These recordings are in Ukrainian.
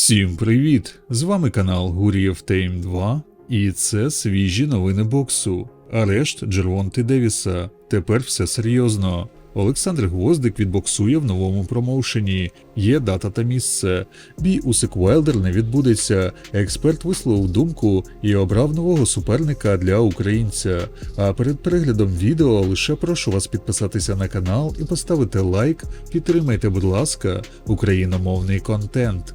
Всім привіт! З вами канал Гурієв Тейм 2, і це свіжі новини боксу. Арешт Джервонти Девіса. Тепер все серйозно. Олександр Гвоздик відбоксує в новому промоушені. Є дата та місце. Бій Усик Уайлдер не відбудеться. Експерт висловив думку і обрав нового суперника для українця. А перед переглядом відео лише прошу вас підписатися на канал і поставити лайк. Підтримайте, будь ласка, україномовний контент.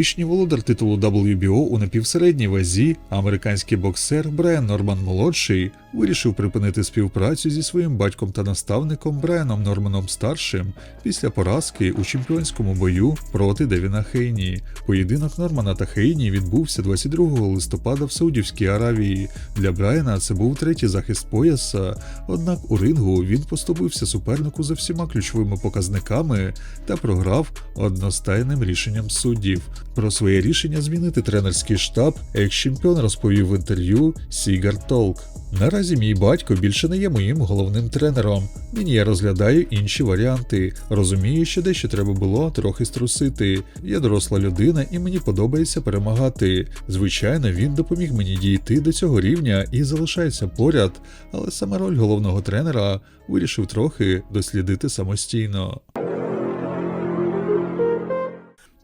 Колишній володар титулу WBO у напівсередній вазі, американський боксер Брайан Норман молодший вирішив припинити співпрацю зі своїм батьком та наставником Брайаном Норманом старшим після поразки у чемпіонському бою проти Девіна Хейні. Поєдинок Нормана та Хейні відбувся 22 листопада в Саудівській Аравії. Для Брайана це був третій захист пояса. Однак у рингу він поступився супернику за всіма ключовими показниками та програв одностайним рішенням суддів. Про своє рішення змінити тренерський штаб екс-чемпіон розповів в інтерв'ю Сігар Толк. Наразі мій батько більше не є моїм головним тренером. Нині я розглядаю інші варіанти. Розумію, що дещо треба було трохи струсити. Я доросла людина і мені подобається перемагати. Звичайно, він допоміг мені дійти до цього рівня і залишається поряд, але саме роль головного тренера вирішив трохи дослідити самостійно.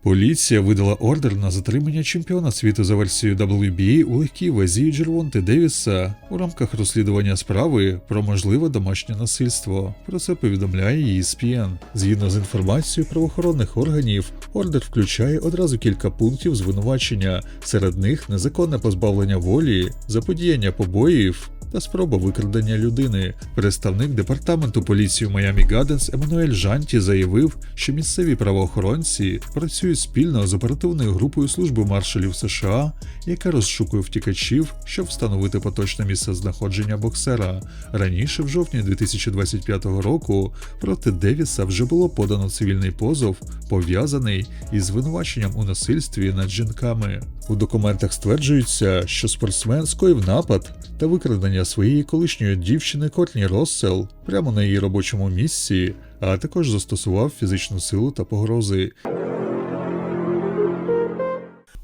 Поліція видала ордер на затримання чемпіона світу за версією WBA у легкій вазі Джервонти Девіса у рамках розслідування справи про можливе домашнє насильство. Про це повідомляє ESPN. Згідно з інформацією правоохоронних органів, ордер включає одразу кілька пунктів звинувачення. Серед них незаконне позбавлення волі, заподіяння побоїв. Та спроба викрадення людини. Представник департаменту поліції Майамі Гаденс Еммануель Жанті заявив, що місцеві правоохоронці працюють спільно з оперативною групою служби маршалів США, яка розшукує втікачів, щоб встановити поточне місце знаходження боксера. Раніше, в жовтні 2025 року, проти Девіса вже було подано цивільний позов, пов'язаний із звинуваченням у насильстві над жінками. У документах стверджується, що спортсмен скоїв напад та викрадення своєї колишньої дівчини Кортні Россел прямо на її робочому місці, а також застосував фізичну силу та погрози.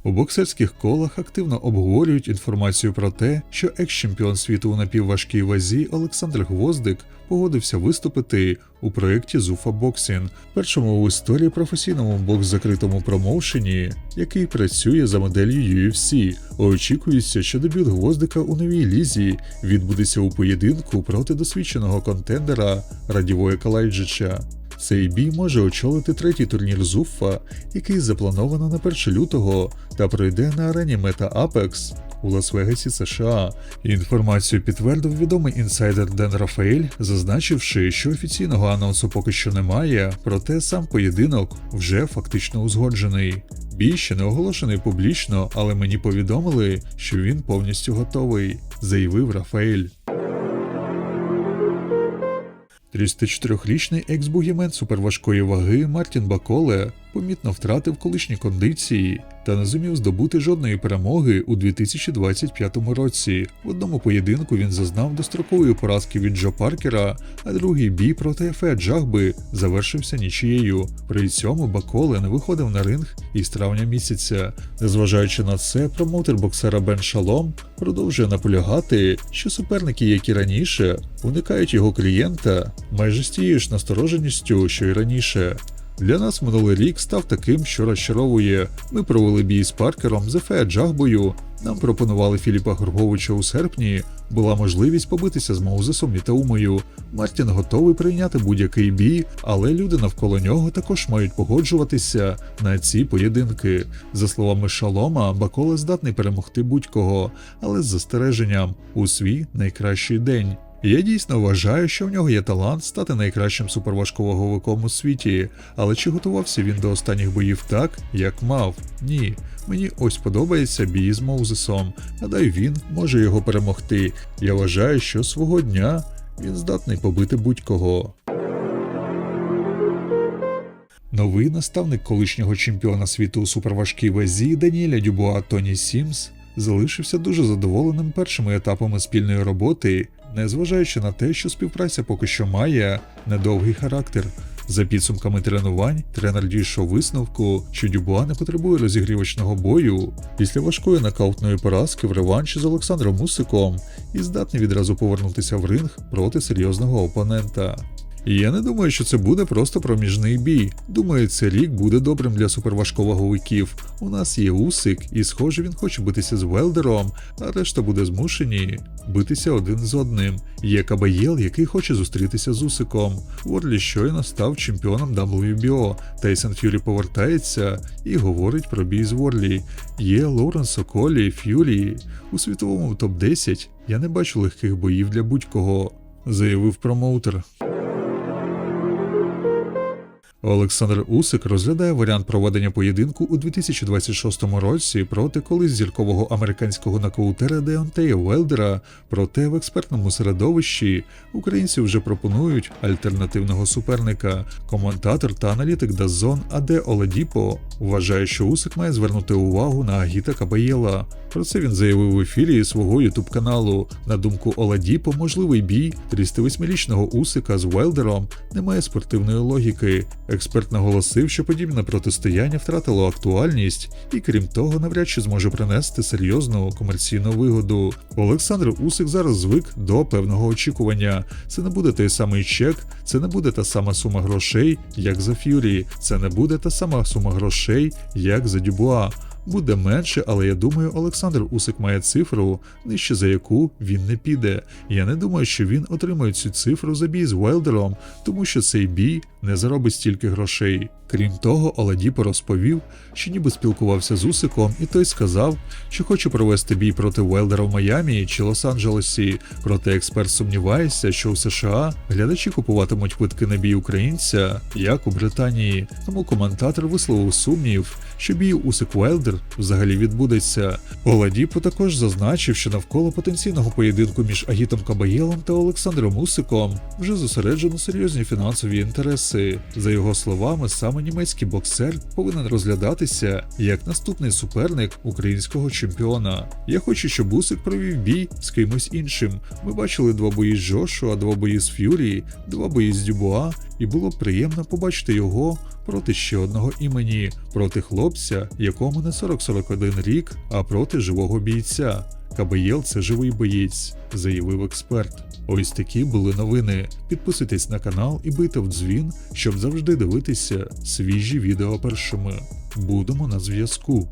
У боксерських колах активно обговорюють інформацію про те, що екс-чемпіон світу у напівважкій вазі Олександр Гвоздик погодився виступити у проєкті Зуфа Боксін, першому в історії професійному бокс-закритому промоушені, який працює за моделлю UFC. Очікується, що дебют Гвоздика у новій лізі відбудеться у поєдинку проти досвідченого контендера Радівоя Калайджича. Цей бій може очолити третій турнір Зуффа, який заплановано на 1 лютого та пройде на арені Мета Apex у Лас-Вегасі, США. Інформацію підтвердив відомий інсайдер Ден Рафаель, зазначивши, що офіційного анонсу поки що немає, проте сам поєдинок вже фактично узгоджений. Бій ще не оголошений публічно, але мені повідомили, що він повністю готовий, заявив Рафаель. 34-річний екс-бугімен суперважкої ваги Мартін Баколе помітно втратив колишні кондиції та не зумів здобути жодної перемоги у 2025 році. В одному поєдинку він зазнав дострокової поразки від Джо Паркера, а другий бій проти Ефе Джагби завершився нічією. При цьому Баколе не виходив на ринг із травня місяця. Незважаючи на це, промоутер боксера Бен Шалом продовжує наполягати, що суперники, як і раніше, уникають його клієнта майже з тією ж настороженістю, що й раніше. Для нас минулий рік став таким, що розчаровує. Ми провели бій з Паркером, з Ефе Джагбою. Нам пропонували Філіпа Горговича у серпні. Була можливість побитися з Моузесом і Таумою. Мартін готовий прийняти будь-який бій, але люди навколо нього також мають погоджуватися на ці поєдинки. За словами Шалома, Баколе здатний перемогти будь-кого, але з застереженням у свій найкращий день. Я дійсно вважаю, що в нього є талант стати найкращим суперважковаговиком у світі, але чи готувався він до останніх боїв так, як мав? Ні. Мені ось подобається бій з Моузесом. Гадаю, він може його перемогти. Я вважаю, що свого дня він здатний побити будь-кого. Новий наставник колишнього чемпіона світу у суперважкій вазі Даніеля Дюбуа Тоні Сімс залишився дуже задоволеним першими етапами спільної роботи, незважаючи на те, що співпраця поки що має недовгий характер. За підсумками тренувань, тренер дійшов висновку, що Дюбуа не потребує розігрівочного бою після важкої нокаутної поразки в реванші з Олександром Мусиком і здатний відразу повернутися в ринг проти серйозного опонента. Я не думаю, що це буде просто проміжний бій. Думаю, цей рік буде добрим для суперважковаговиків. У нас є Усик, і схоже, він хоче битися з Велдером, а решта буде змушені битися один з одним. Є Кабаєл, який хоче зустрітися з Усиком. Уорлі щойно став чемпіоном WBO. Тайсон Ф'юрі повертається і говорить про бій з Ворлі. Є Лорен Соколі, Ф'юрі. У світовому топ-10 я не бачу легких боїв для будь-кого, заявив промоутер. Олександр Усик розглядає варіант проведення поєдинку у 2026 році проти колись зіркового американського нокаутера Деонтея Велдера, проте в експертному середовищі українці вже пропонують альтернативного суперника. Коментатор та аналітик Дазон Аде Оладіпо вважає, що Усик має звернути увагу на Агіта Кабаєла. Про це він заявив в ефірі свого ютуб каналу. На думку Оладіпо, можливий бій 38-річного Усика з Велдером не має спортивної логіки. Експерт наголосив, що подібне протистояння втратило актуальність і, крім того, навряд чи зможе принести серйозну комерційну вигоду. Олександр Усик зараз звик до певного очікування. Це не буде той самий чек, це не буде та сама сума грошей, як за Ф'юрі, це не буде та сама сума грошей, як за Дюбуа. Буде менше, але я думаю, Олександр Усик має цифру, нижче за яку він не піде. Я не думаю, що він отримає цю цифру за бій з Уайлдером, тому що цей бій не заробить стільки грошей. Крім того, Оладіпо розповів, що ніби спілкувався з Усиком, і той сказав, що хоче провести бій проти Уайлдера в Майамі чи Лос-Анджелесі. Проте експерт сумнівається, що у США глядачі купуватимуть квитки на бій українця, як у Британії. Тому коментатор висловив сумнів, що бій Усик Уайлдер взагалі відбудеться. Оладіпо також зазначив, що навколо потенційного поєдинку між Агітом Кабаєлом та Олександром Усиком вже зосереджено серйозні фінансові інтереси. За його словами, саме німецький боксер повинен розглядатися як наступний суперник українського чемпіона. Я хочу, щоб Усик провів бій з кимось іншим. Ми бачили два бої з Джошуа, два бої з Ф'юрі, два бої з Дюбуа, і було приємно побачити його проти ще одного імені, проти хлопця, якому не 40-41 рік, а проти живого бійця. Кабаєл це живий боєць, заявив експерт. Ось такі були новини. Підписуйтесь на канал і бийте в дзвін, щоб завжди дивитися свіжі відео першими. Будемо на зв'язку.